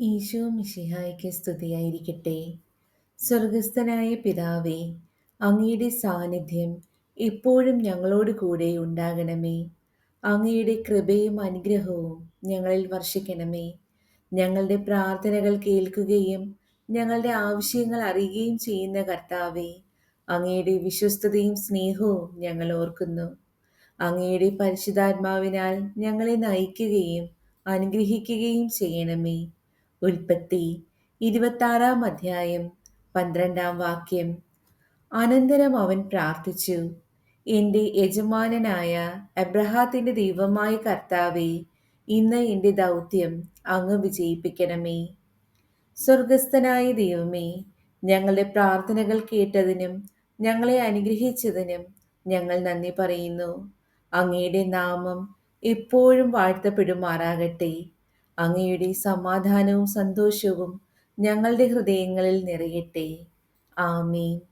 ഈശോ മിഷിഹായ്ക്ക് സ്തുതിയായിരിക്കട്ടെ. സ്വർഗസ്ഥനായ പിതാവേ അങ്ങയുടെ സാന്നിധ്യം എപ്പോഴും ഞങ്ങളോട് കൂടെ ഉണ്ടാകണമേ. അങ്ങയുടെ കൃപയും അനുഗ്രഹവും ഞങ്ങളിൽ വർഷിക്കണമേ. ഞങ്ങളുടെ പ്രാർത്ഥനകൾ കേൾക്കുകയും ഞങ്ങളുടെ ആവശ്യങ്ങൾ അറിയുകയും ചെയ്യുന്ന കർത്താവെ അങ്ങയുടെ വിശ്വസ്തതയും സ്നേഹവും ഞങ്ങൾ ഓർക്കുന്നു. അങ്ങയുടെ പരിശുദ്ധാത്മാവിനാൽ ഞങ്ങളെ നയിക്കുകയും അനുഗ്രഹിക്കുകയും ചെയ്യണമേ. ഉൽപ്പത്തി. ഇരുപത്താറാം അധ്യായം പന്ത്രണ്ടാം വാക്യം. അനന്തരം അവൻ പ്രാർത്ഥിച്ചു എന്റെ യജമാനനായ അബ്രഹാത്തിന്റെ ദൈവമായ കർത്താവെ ഇന്ന് എന്റെ ദൗത്യം അങ്ങ് വിജയിപ്പിക്കണമേ. സ്വർഗസ്ഥനായ ദൈവമേ ഞങ്ങളുടെ പ്രാർത്ഥനകൾ കേട്ടതിനും ഞങ്ങളെ അനുഗ്രഹിച്ചതിനും ഞങ്ങൾ നന്ദി പറയുന്നു. അങ്ങയുടെ നാമം എപ്പോഴും വാഴ്ത്തപ്പെടുമാറാകട്ടെ. അങ്ങയുടെ സമാധാനവും സന്തോഷവും ഞങ്ങളുടെ ഹൃദയങ്ങളിൽ നിറയട്ടെ. ആമീൻ.